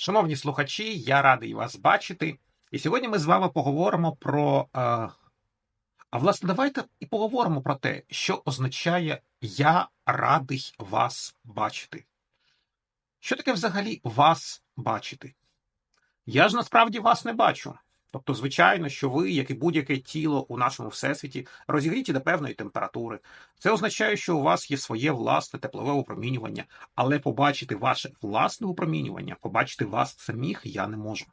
Шановні слухачі, я радий вас бачити. І сьогодні ми з вами поговоримо про. е, А власне, давайте і поговоримо про те, що означає Я радий вас бачити. Що таке взагалі вас бачити? Я ж насправді вас не бачу. Тобто, звичайно, що ви, як і будь-яке тіло у нашому всесвіті, розігріті до певної температури. Це означає, що у вас є своє власне теплове опромінювання, але побачити ваше власне опромінювання, побачити вас самих я не можу.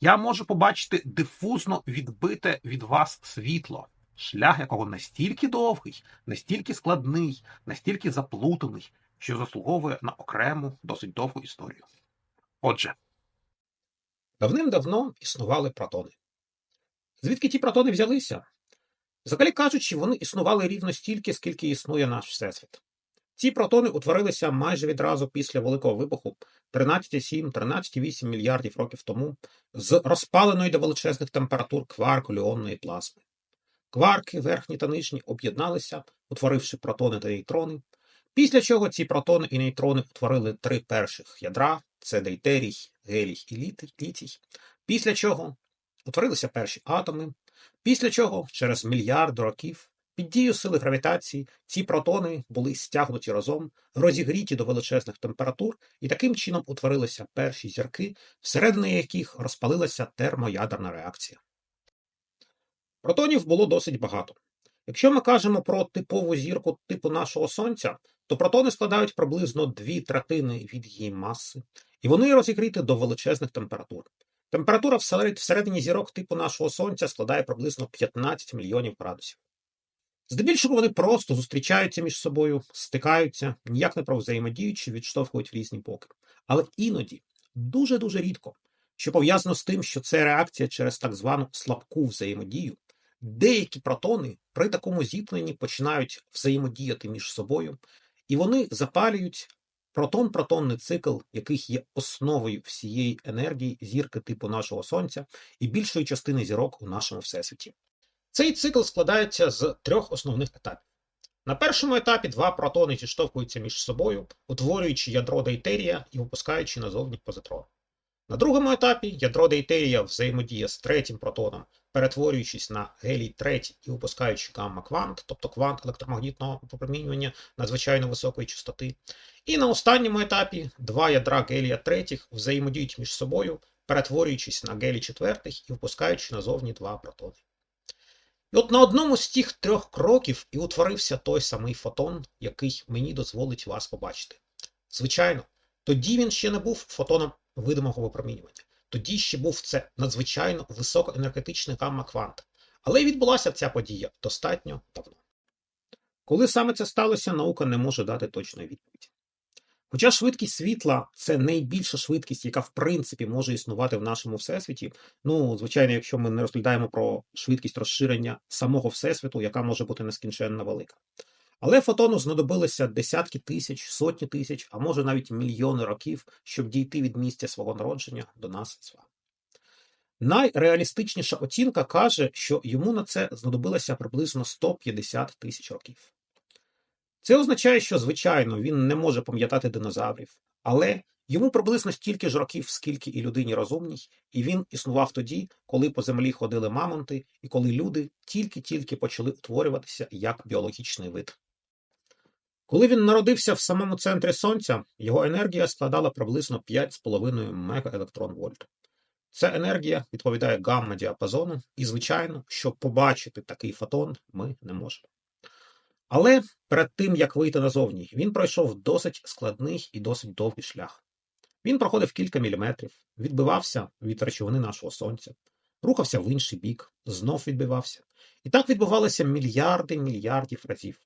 Я можу побачити дифузно відбите від вас світло, шлях якого настільки довгий, настільки складний, настільки заплутаний, що заслуговує на окрему, досить довгу історію. Отже, давним-давно існували протони. Звідки ті протони взялися? Взагалі кажучи, вони існували рівно стільки, скільки існує наш всесвіт. Ці протони утворилися майже відразу після Великого вибуху 13,7-13,8 мільярдів років тому з розпаленої до величезних температур кварк-оліонної плазми. Кварки, верхні та нижні, об'єдналися, утворивши протони та нейтрони, після чого ці протони і нейтрони утворили три перших ядра це дейтерій, гелій і літій. Після чого утворилися перші атоми, після чого через мільярд років під дією сили гравітації ці протони були стягнуті разом, розігріті до величезних температур, і таким чином утворилися перші зірки, всередині яких розпалилася термоядерна реакція. Протонів було досить багато. Якщо ми кажемо про типову зірку типу нашого Сонця, то протони складають приблизно дві третини від її маси, і вони розігріті до величезних температур. Температура всередині зірок типу нашого Сонця складає приблизно 15 мільйонів градусів. Здебільшого вони просто зустрічаються між собою, стикаються, ніяк не провзаємодіючи, відштовхують в різні боки. Але іноді, дуже-дуже рідко, що пов'язано з тим, що це реакція через так звану слабку взаємодію, деякі протони при такому зіткненні починають взаємодіяти між собою, і вони запалюють протон-протонний цикл, яких є основою всієї енергії зірки типу нашого Сонця і більшої частини зірок у нашому всесвіті. Цей цикл складається з трьох основних етапів. На першому етапі два протони зіштовхуються між собою, утворюючи ядро дейтерія і випускаючи назовні позитрон. На другому етапі ядро дейтерія взаємодіє з третім протоном, перетворюючись на гелій третій і випускаючи гамма-квант, тобто квант електромагнітного випромінювання надзвичайно високої частоти. І на останньому етапі два ядра гелія третіх взаємодіють між собою, перетворюючись на гелій четвертих і випускаючи назовні два протони. І от на одному з тих трьох кроків і утворився той самий фотон, який мені дозволить вас побачити. Звичайно, тоді він ще не був фотоном видимого випромінювання. Тоді ще був це надзвичайно високоенергетичний гамма-квант. Але відбулася ця подія достатньо давно. Коли саме це сталося, наука не може дати точної відповіді. Хоча швидкість світла це найбільша швидкість, яка в принципі може існувати в нашому всесвіті. Ну, звичайно, якщо ми не розглядаємо про швидкість розширення самого всесвіту, яка може бути нескінченно велика. Але фотону знадобилося десятки тисяч, сотні тисяч, а може навіть мільйони років, щоб дійти від місця свого народження до нас з вами. Найреалістичніша оцінка каже, що йому на це знадобилося приблизно 150 тисяч років. Це означає, що, звичайно, він не може пам'ятати динозаврів, але йому приблизно стільки ж років, скільки і людині розумній, і він існував тоді, коли по землі ходили мамонти, і коли люди тільки-тільки почали утворюватися як біологічний вид. Коли він народився в самому центрі Сонця, його енергія складала приблизно 5,5 мегаелектронвольт. Ця енергія відповідає гамма-діапазону, і, звичайно, щоб побачити такий фотон, ми не можемо. Але перед тим, як вийти назовні, він пройшов досить складний і досить довгий шлях. Він проходив кілька міліметрів, відбивався від речовини нашого сонця, рухався в інший бік, знов відбивався. І так відбувалося мільярди мільярдів разів.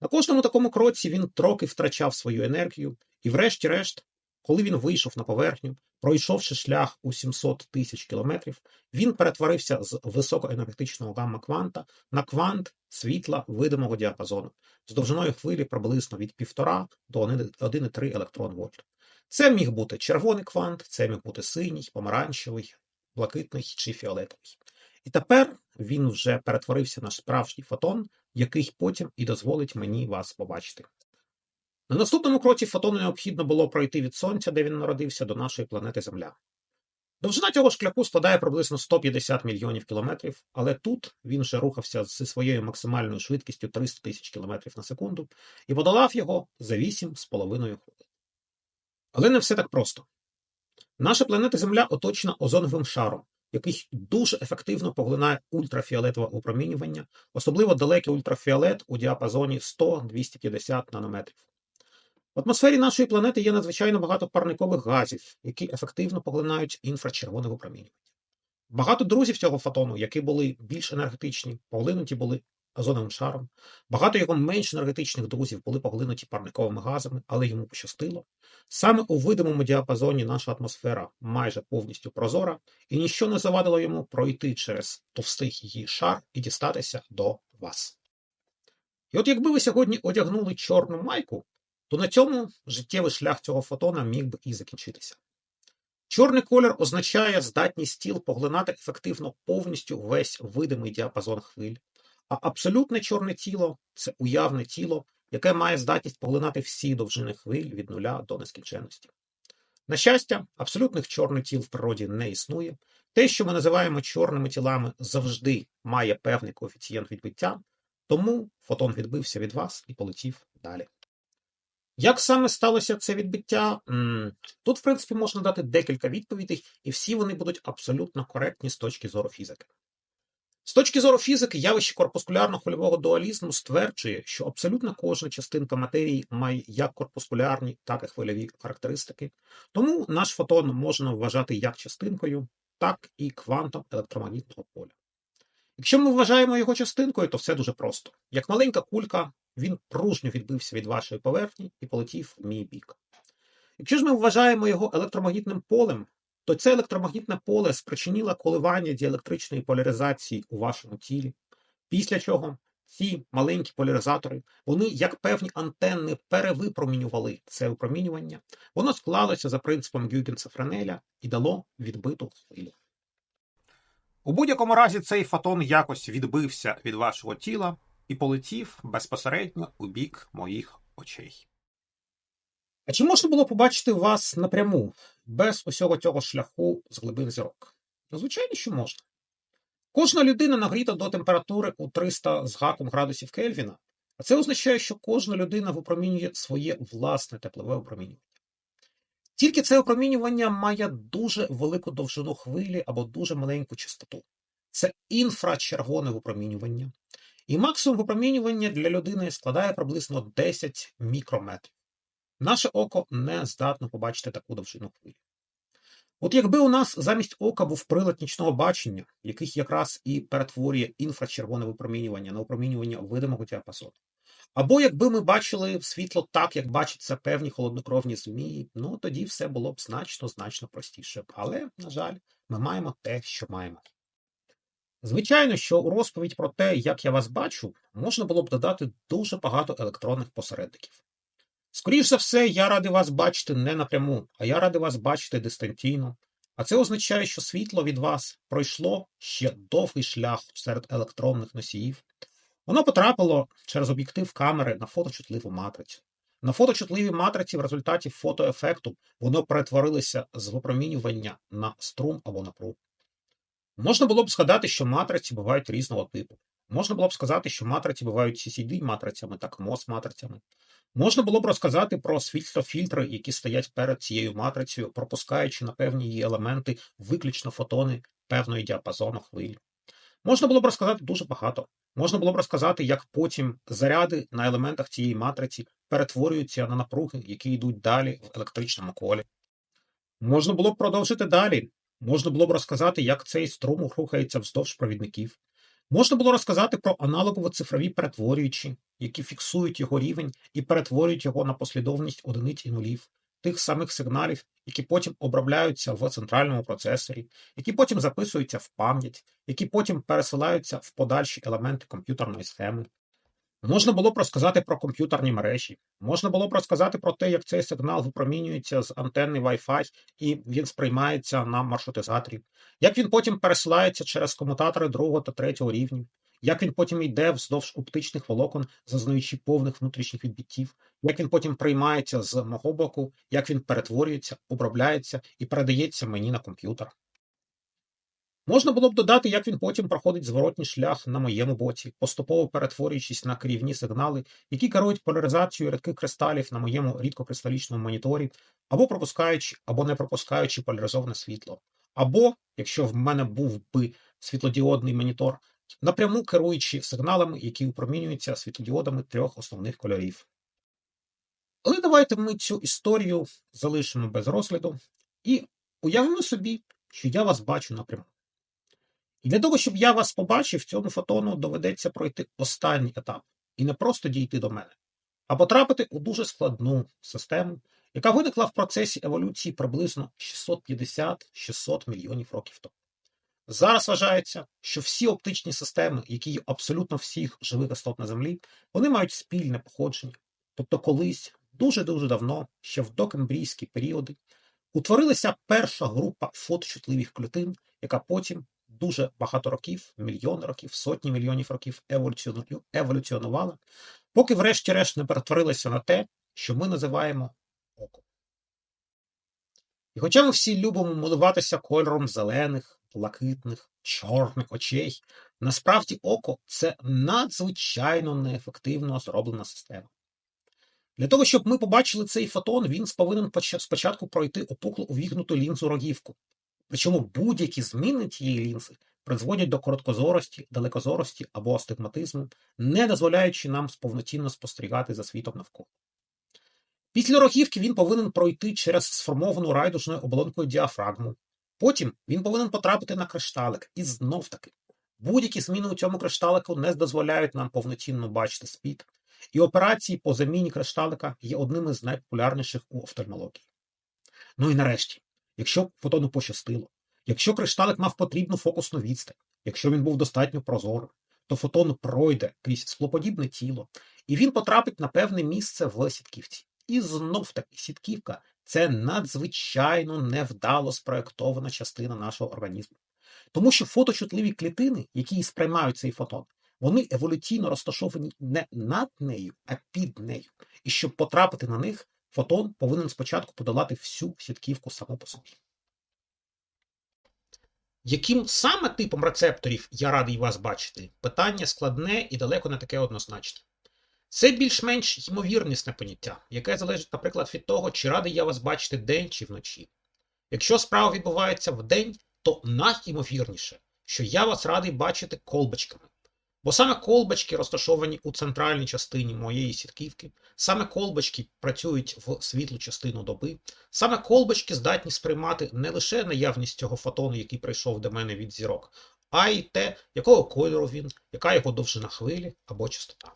На кожному такому кроці він трохи втрачав свою енергію, і, врешті-решт, коли він вийшов на поверхню, пройшовши шлях у 700 тисяч кілометрів, він перетворився з високоенергетичного гамма-кванта на квант світла видимого діапазону з довжиною хвилі приблизно від 1,5 до 1,3 електрон вольт. Це міг бути червоний квант, це міг бути синій, помаранчевий, блакитний чи фіолетовий. І тепер він вже перетворився на справжній фотон, який потім і дозволить мені вас побачити. На наступному кроці фотону необхідно було пройти від Сонця, де він народився, до нашої планети Земля. Довжина цього шляху складає приблизно 150 мільйонів кілометрів, але тут він вже рухався зі своєю максимальною швидкістю 300 тисяч кілометрів на секунду і подолав його за 8,5 хвилин. Але не все так просто. Наша планета Земля оточена озоновим шаром, який дуже ефективно поглинає ультрафіолетове опромінювання, особливо далекий ультрафіолет у діапазоні 100-250 нанометрів. В атмосфері нашої планети є надзвичайно багато парникових газів, які ефективно поглинають інфрачервоне випромінювання. Багато друзів цього фотону, які були більш енергетичні, поглинуті були озоновим шаром. Багато його менш енергетичних друзів були поглинуті парниковими газами, але йому пощастило. Саме у видимому діапазоні наша атмосфера майже повністю прозора, і ніщо не завадило йому пройти через товстий її шар і дістатися до вас. І от якби ви сьогодні одягнули чорну майку, то на цьому життєвий шлях цього фотона міг би і закінчитися. Чорний колір означає здатність тіл поглинати ефективно повністю весь видимий діапазон хвиль, а абсолютне чорне тіло це уявне тіло, яке має здатність поглинати всі довжини хвиль від нуля до нескінченності. На щастя, абсолютних чорних тіл в природі не існує. Те, що ми називаємо чорними тілами, завжди має певний коефіцієнт відбиття, тому фотон відбився від вас і полетів далі. Як саме сталося це відбиття? Тут, в принципі, можна дати декілька відповідей, і всі вони будуть абсолютно коректні з точки зору фізики. З точки зору фізики, явище корпускулярно-хвильового дуалізму стверджує, що абсолютно кожна частинка матерії має як корпускулярні, так і хвильові характеристики, тому наш фотон можна вважати як частинкою, так і квантом електромагнітного поля. Якщо ми вважаємо його частинкою, то все дуже просто. Як маленька кулька, він пружньо відбився від вашої поверхні і полетів в мій бік. Якщо ж ми вважаємо його електромагнітним полем, то це електромагнітне поле спричинило коливання діелектричної поляризації у вашому тілі, після чого ці маленькі поляризатори, вони, як певні антенни, перевипромінювали це випромінювання, воно склалося за принципом Гюгенса Френеля і дало відбиту хвилю. У будь-якому разі цей фотон якось відбився від вашого тіла і полетів безпосередньо у бік моїх очей. А чи можна було побачити вас напряму, без усього цього шляху з глибин зірок? Ну, звичайно, що можна. Кожна людина нагріта до температури у 300 з гаком градусів Кельвіна, а це означає, що кожна людина випромінює своє власне теплове опромінювання. Тільки це опромінювання має дуже велику довжину хвилі або дуже маленьку частоту. Це інфрачервоне випромінювання. І максимум випромінювання для людини складає приблизно 10 мікрометрів. Наше око не здатно побачити таку довжину хвилі. От якби у нас замість ока був прилад нічного бачення, який якраз і перетворює інфрачервоне випромінювання на випромінювання видимого діапазону, або якби ми бачили світло так, як бачаться певні холоднокровні змії, ну тоді все було б значно значно простіше. Але, на жаль, ми маємо те, що маємо. Звичайно, що у розповідь про те, як я вас бачу, можна було б додати дуже багато електронних посередників. Скоріше за все, я радий вас бачити не напряму, а я радий вас бачити дистанційно. А це означає, що світло від вас пройшло ще довгий шлях серед електронних носіїв. Воно потрапило через об'єктив камери на фоточутливу матрицю. На фоточутливій матриці в результаті фотоефекту воно перетворилося з випромінювання на струм або напругу. Можна було б згадати, що матриці бувають різного типу. Можна було б сказати, що матриці бувають CCD-матрицями, так MOS-матрицями. Можна було б розказати про світлофільтри, які стоять перед цією матрицею, пропускаючи на певні її елементи виключно фотони певної діапазону хвиль. Можна було б розказати дуже багато. Можна було б розказати, як потім заряди на елементах цієї матриці перетворюються на напруги, які йдуть далі в електричному колі. Можна було б продовжити далі. Можна було б розказати, як цей струм рухається вздовж провідників. Можна було розказати про аналогово-цифрові перетворюючі, які фіксують його рівень і перетворюють його на послідовність одиниць і нулів, тих самих сигналів, які потім обробляються в центральному процесорі, які потім записуються в пам'ять, які потім пересилаються в подальші елементи комп'ютерної схеми. Можна було б розказати про комп'ютерні мережі, можна було б розказати про те, як цей сигнал випромінюється з антенни Wi-Fi і він сприймається на маршрутизаторі, як він потім пересилається через комутатори другого та третього рівнів, як він потім йде вздовж оптичних волокон, зазнаючи повних внутрішніх відбиттів, як він потім приймається з мого боку, як він перетворюється, обробляється і передається мені на комп'ютер. Можна було б додати, як він потім проходить зворотній шлях на моєму боці, поступово перетворюючись на керівні сигнали, які керують поляризацією рідких кристалів на моєму рідкокристалічному моніторі, або пропускаючи, або не пропускаючи поляризоване світло. Або, якщо в мене був би світлодіодний монітор, напряму керуючи сигналами, які упромінюються світлодіодами трьох основних кольорів. Але давайте ми цю історію залишимо без розгляду і уявимо собі, що я вас бачу напряму. І для того, щоб я вас побачив, цьому фотону доведеться пройти останній етап і не просто дійти до мене, а потрапити у дуже складну систему, яка виникла в процесі еволюції приблизно 650-600 мільйонів років тому. Зараз вважається, що всі оптичні системи, які є абсолютно всіх живих істот на Землі, вони мають спільне походження. Тобто колись, дуже-дуже давно, ще в докембрійські періоди, утворилася перша група фоточутливих клітин, яка потім дуже багато років, мільйони років, сотні мільйонів років еволюціонувала, поки, врешті-решт, не перетворилася на те, що ми називаємо оком. І хоча ми всі любимо милуватися кольором зелених, блакитних, чорних очей, насправді око це надзвичайно неефективно зроблена система. Для того, щоб ми побачили цей фотон, він повинен спочатку пройти опукло увігнуту лінзу рогівку. Причому будь-які зміни цієї лінзи призводять до короткозорості, далекозорості або астигматизму, не дозволяючи нам повноцінно спостерігати за світом навколо. Після рогівки він повинен пройти через сформовану райдужною оболонкою діафрагму. Потім він повинен потрапити на кришталик і знов таки. Будь-які зміни у цьому кришталику не дозволяють нам повноцінно бачити спід, і операції по заміні кришталика є одним із найпопулярніших у офтальмології. Ну і нарешті, якщо фотону пощастило, якщо кришталик мав потрібну фокусну відстань, якщо він був достатньо прозорим, то фотон пройде крізь склоподібне тіло, і він потрапить на певне місце в сітківці. І знов таки сітківка це надзвичайно невдало спроєктована частина нашого організму. Тому що фоточутливі клітини, які сприймають цей фотон, вони еволюційно розташовані не над нею, а під нею. І щоб потрапити на них, фотон повинен спочатку подолати всю сітківку само по собі. Яким саме типом рецепторів я радий вас бачити? Питання складне і далеко не таке однозначне. Це більш-менш ймовірнісне поняття, яке залежить, наприклад, від того, чи радий я вас бачити день чи вночі. Якщо справа відбувається вдень, то найімовірніше, що я вас радий бачити колбочками. Бо саме колбочки розташовані у центральній частині моєї сітківки, саме колбочки працюють в світлу частину доби, саме колбочки здатні сприймати не лише наявність цього фотону, який прийшов до мене від зірок, а й те, якого кольору він, яка його довжина хвилі або частота.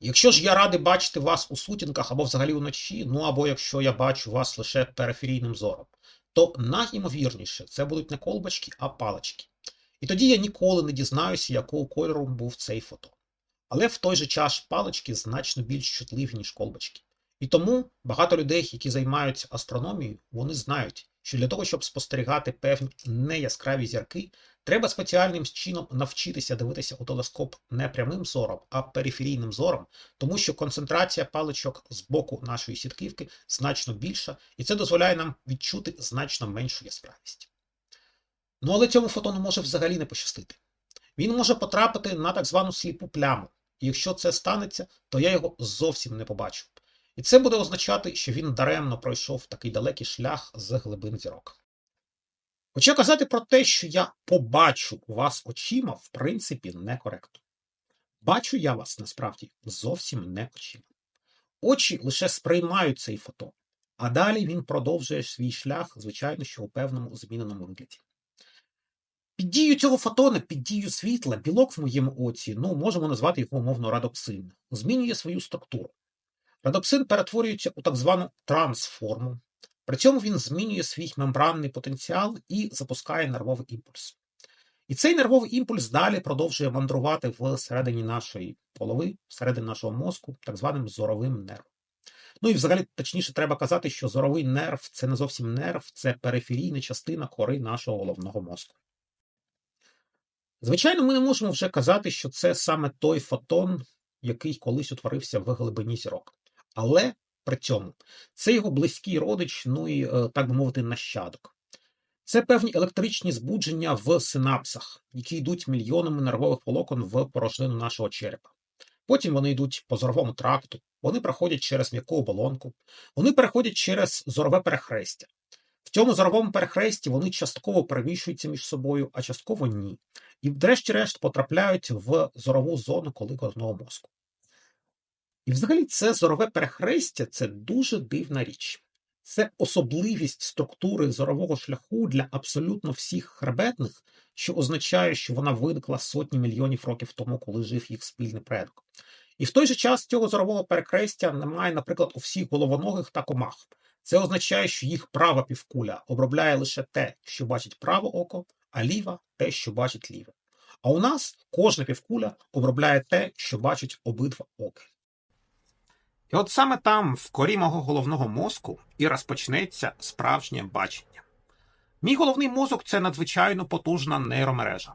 Якщо ж я радий бачити вас у сутінках або взагалі вночі, ну або якщо я бачу вас лише периферійним зором, то найімовірніше це будуть не колбочки, а палички. І тоді я ніколи не дізнаюся, якого кольору був цей фотон. Але в той же час палички значно більш чутливі, ніж колбочки. І тому багато людей, які займаються астрономією, вони знають, що для того, щоб спостерігати певні неяскраві зірки, треба спеціальним чином навчитися дивитися у телескоп не прямим зором, а периферійним зором, тому що концентрація паличок з боку нашої сітківки значно більша, і це дозволяє нам відчути значно меншу яскравість. Ну але цьому фотону може взагалі не пощастити. Він може потрапити на так звану сліпу пляму, і якщо це станеться, то я його зовсім не побачу. І це буде означати, що він даремно пройшов такий далекий шлях з глибин зірок. Хоча казати про те, що я побачу вас очима, в принципі, некоректно. Бачу я вас насправді зовсім не очима. Очі лише сприймають цей фотон, а далі він продовжує свій шлях, звичайно, що у певному зміненому вигляді. Під дію цього фотона, під дію світла, білок в моєму оці, ну, можемо назвати його умовно радопсин, змінює свою структуру. Радопсин перетворюється у так звану трансформу. При цьому він змінює свій мембранний потенціал і запускає нервовий імпульс. І цей нервовий імпульс далі продовжує мандрувати всередині нашої голови, всередині нашого мозку, так званим зоровим нервом. Ну і взагалі, точніше, треба казати, що зоровий нерв це не зовсім нерв, це периферійна частина кори нашого головного мозку. Звичайно, ми не можемо вже казати, що це саме той фотон, який колись утворився в глибині зірок. Але при цьому це його близький родич, ну і, е, так би мовити, нащадок. Це певні електричні збудження в синапсах, які йдуть мільйонами нервових волокон в порожнину нашого черепа. Потім вони йдуть по зоровому тракту, вони проходять через м'яку оболонку, вони переходять через зорове перехрестя. В цьому зоровому перехресті вони частково переміщуються між собою, а частково ні. І, врешті-решт, потрапляють в зорову зону коли головного мозку. І взагалі це зорове перехрестя це дуже дивна річ. Це особливість структури зорового шляху для абсолютно всіх хребетних, що означає, що вона виникла сотні мільйонів років тому, коли жив їх спільний предок. І в той же час цього зорового перехрестя немає, наприклад, у всіх головоногих та комах. Це означає, що їх права півкуля обробляє лише те, що бачить праве око, а ліва те, що бачить ліве. А у нас кожна півкуля обробляє те, що бачить обидва оки. І от саме там, в корі мого головного мозку, і розпочнеться справжнє бачення. Мій головний мозок це надзвичайно потужна нейромережа.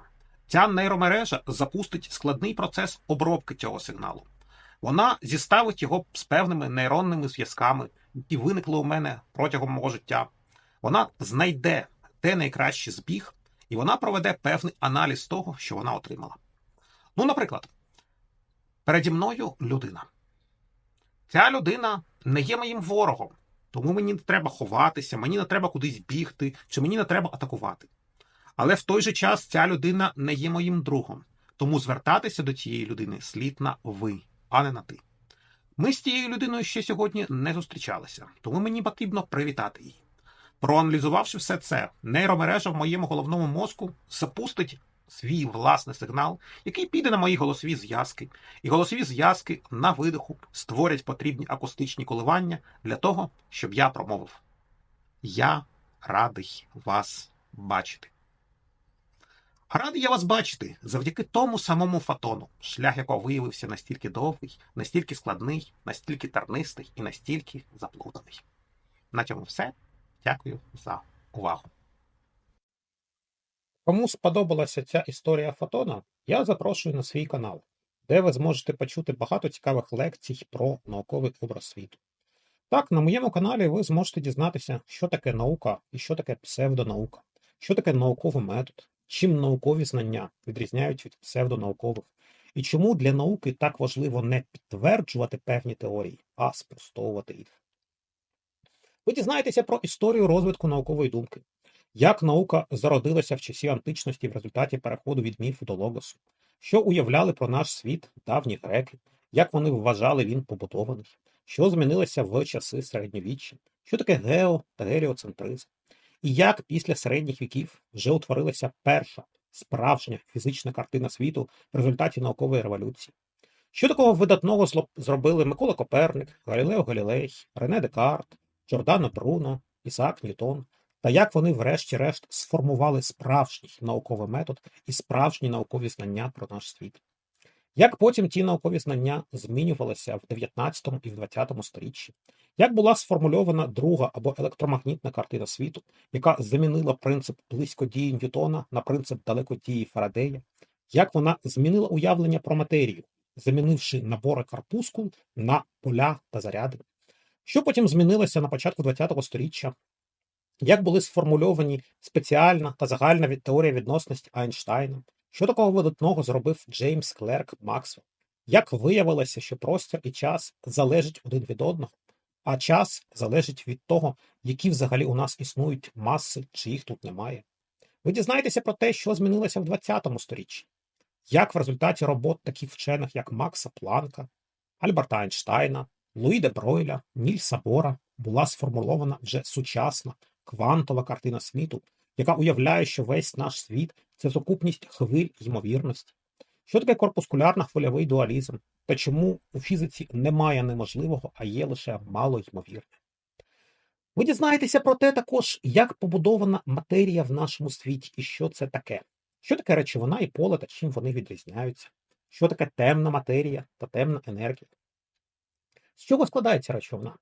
Ця нейромережа запустить складний процес обробки цього сигналу. Вона зіставить його з певними нейронними зв'язками, які виникли у мене протягом мого життя. Вона знайде де найкращий збіг, і вона проведе певний аналіз того, що вона отримала. Ну, наприклад, переді мною людина. Ця людина не є моїм ворогом, тому мені не треба ховатися, мені не треба кудись бігти, чи мені не треба атакувати. Але в той же час ця людина не є моїм другом, тому звертатися до цієї людини слід на ви, а не на ти. Ми з цією людиною ще сьогодні не зустрічалися, тому мені потрібно привітати її. Проаналізувавши все це, нейромережа в моєму головному мозку запустить свій власний сигнал, який піде на мої голосові зв'язки, і голосові зв'язки на видиху створять потрібні акустичні коливання для того, щоб я промовив. Я радий вас бачити. Радий я вас бачити завдяки тому самому фотону, шлях якого виявився настільки довгий, настільки складний, настільки тернистий і настільки заплутаний. На цьому все. Дякую за увагу. Кому сподобалася ця історія фотона, я запрошую на свій канал, де ви зможете почути багато цікавих лекцій про науковий образ світу. Так, на моєму каналі ви зможете дізнатися, що таке наука і що таке псевдонаука, що таке науковий метод, чим наукові знання відрізняють від псевдонаукових, і чому для науки так важливо не підтверджувати певні теорії, а спростовувати їх. Ви дізнаєтеся про історію розвитку наукової думки, як наука зародилася в часі античності в результаті переходу від міфу до логосу, що уявляли про наш світ давні греки, як вони вважали він побудований, що змінилося в часи середньовіччя, що таке гео та геліоцентризм, і як після середніх віків вже утворилася перша справжня фізична картина світу в результаті наукової революції. Що такого видатного зробили Микола Коперник, Галілео Галілей, Рене Декарт, Джордано Бруно, Ісаак Ньютон, та як вони, врешті-решт, сформували справжній науковий метод і справжні наукові знання про наш світ. Як потім ті наукові знання змінювалися в 19 і в 20 сторіччі, як була сформульована друга або електромагнітна картина світу, яка замінила принцип близькодії Ньютона на принцип далекодії Фарадея, як вона змінила уявлення про матерію, замінивши набори карпускул на поля та заряди, що потім змінилося на початку ХХ століття, як були сформульовані спеціальна та загальна теорія відносності Айнштайна, що такого видатного зробив Джеймс Клерк Максвелл, як виявилося, що простір і час залежать один від одного, а час залежить від того, які взагалі у нас існують маси, чи їх тут немає. Ви дізнаєтеся про те, що змінилося в ХХ сторіччі, як в результаті робот таких вчених, як Макса Планка, Альберта Айнштайна, Луї де Бройля, Нільса Бора, була сформульована вже сучасна квантова картина світу, яка уявляє, що весь наш світ це сукупність хвиль ймовірності. Що таке корпускулярно-хвильовий дуалізм? Та чому у фізиці немає неможливого, а є лише малоймовірне? Ви дізнаєтеся про те також, як побудована матерія в нашому світі і що це таке. Що таке речовина і поле та чим вони відрізняються? Що таке темна матерія та темна енергія? З чого складається речовина?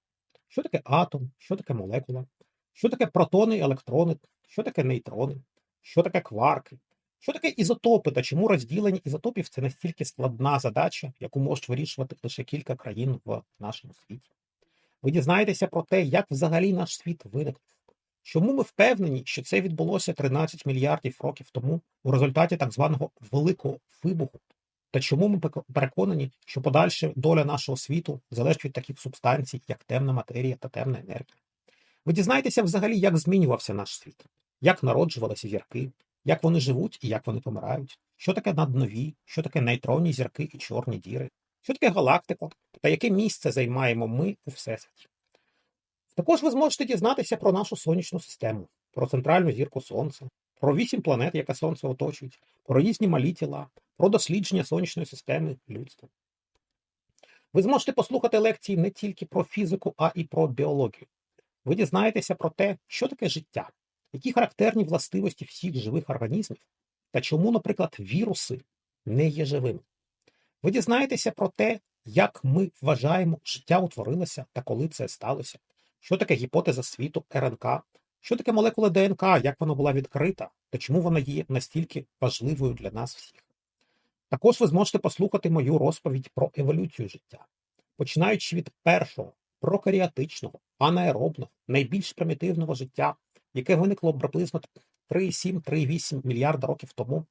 Що таке атом, що таке молекула? Що таке протони, електрони, що таке нейтрони, що таке кварки, Що таке ізотопи та чому розділення ізотопів це настільки складна задача, яку можуть вирішувати лише кілька країн в нашому світі? Ви дізнаєтеся про те, як взагалі наш світ виник. Чому ми впевнені, що це відбулося 13 мільярдів років тому у результаті так званого великого вибуху? Та чому ми переконані, що подальша доля нашого світу залежить від таких субстанцій, як темна матерія та темна енергія? Ви дізнаєтеся взагалі, як змінювався наш світ, як народжувалися зірки, як вони живуть і як вони помирають, що таке наднові, що таке нейтронні зірки і чорні діри, що таке галактика та яке місце займаємо ми у Всесвіті. Також ви зможете дізнатися про нашу сонячну систему, про центральну зірку Сонця, про вісім планет, яка Сонце оточують, про різні малі тіла, про дослідження сонячної системи людства. Ви зможете послухати лекції не тільки про фізику, а і про біологію. Ви дізнаєтеся про те, що таке життя, які характерні властивості всіх живих організмів, та чому, наприклад, віруси не є живими. Ви дізнаєтеся про те, як ми вважаємо, життя утворилося та коли це сталося, що таке гіпотеза світу РНК, що таке молекула ДНК, як вона була відкрита? Та чому вона є настільки важливою для нас всіх. Також ви зможете послухати мою розповідь про еволюцію життя, починаючи від першого прокаріатичного, анаеробного, найбільш примітивного життя, яке виникло приблизно 3,7-3,8 мільярда років тому,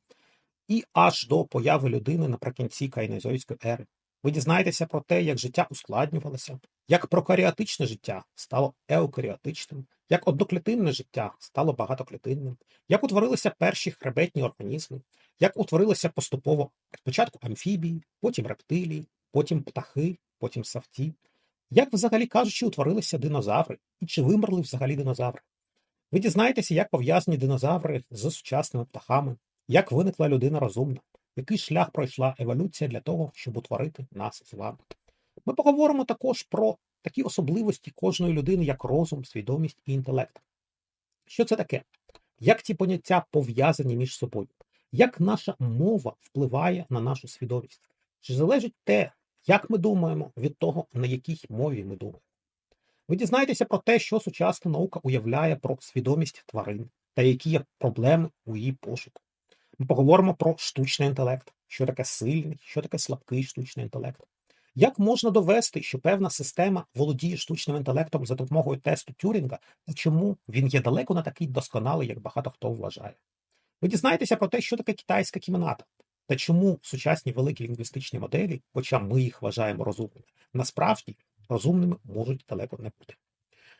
і аж до появи людини наприкінці кайнезойської ери. Ви дізнаєтеся про те, як життя ускладнювалося, як прокаріатичне життя стало еукаріотичним, як одноклітинне життя стало багатоклітинним, як утворилися перші хребетні організми, як утворилися поступово спочатку амфібії, потім рептилії, потім птахи, потім савці, як взагалі кажучи, утворилися динозаври і чи вимерли взагалі динозаври. Ви дізнаєтеся, як пов'язані динозаври з сучасними птахами, як виникла людина розумна, який шлях пройшла еволюція для того, щоб утворити нас з вами. Ми поговоримо також про такі особливості кожної людини, як розум, свідомість і інтелект. Що це таке? Як ці поняття пов'язані між собою? Як наша мова впливає на нашу свідомість? Чи залежить те, як ми думаємо від того, на якій мові ми думаємо? Ви дізнаєтеся про те, що сучасна наука уявляє про свідомість тварин та які є проблеми у її пошуку. Ми поговоримо про штучний інтелект, що таке сильний, що таке слабкий штучний інтелект. Як можна довести, що певна система володіє штучним інтелектом за допомогою тесту Тюрінга, і чому він є далеко не такий досконалий, як багато хто вважає? Ви дізнаєтеся про те, що таке китайська кімната, та чому сучасні великі лінгвістичні моделі, хоча ми їх вважаємо розумними, насправді розумними можуть далеко не бути.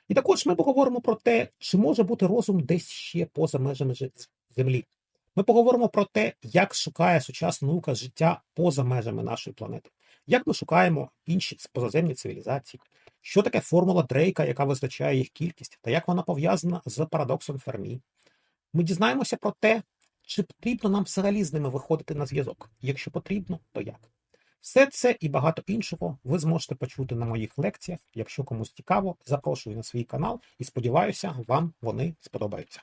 І також ми поговоримо про те, чи може бути розум десь ще поза межами Землі. Ми поговоримо про те, як шукає сучасна наука життя поза межами нашої планети, як ми шукаємо інші позаземні цивілізації, що таке формула Дрейка, яка визначає їх кількість, та як вона пов'язана з парадоксом Фермі. Ми дізнаємося про те, чи потрібно нам взагалі з ними виходити на зв'язок. Якщо потрібно, то як. Все це і багато іншого ви зможете почути на моїх лекціях. Якщо комусь цікаво, запрошую на свій канал і сподіваюся, вам вони сподобаються.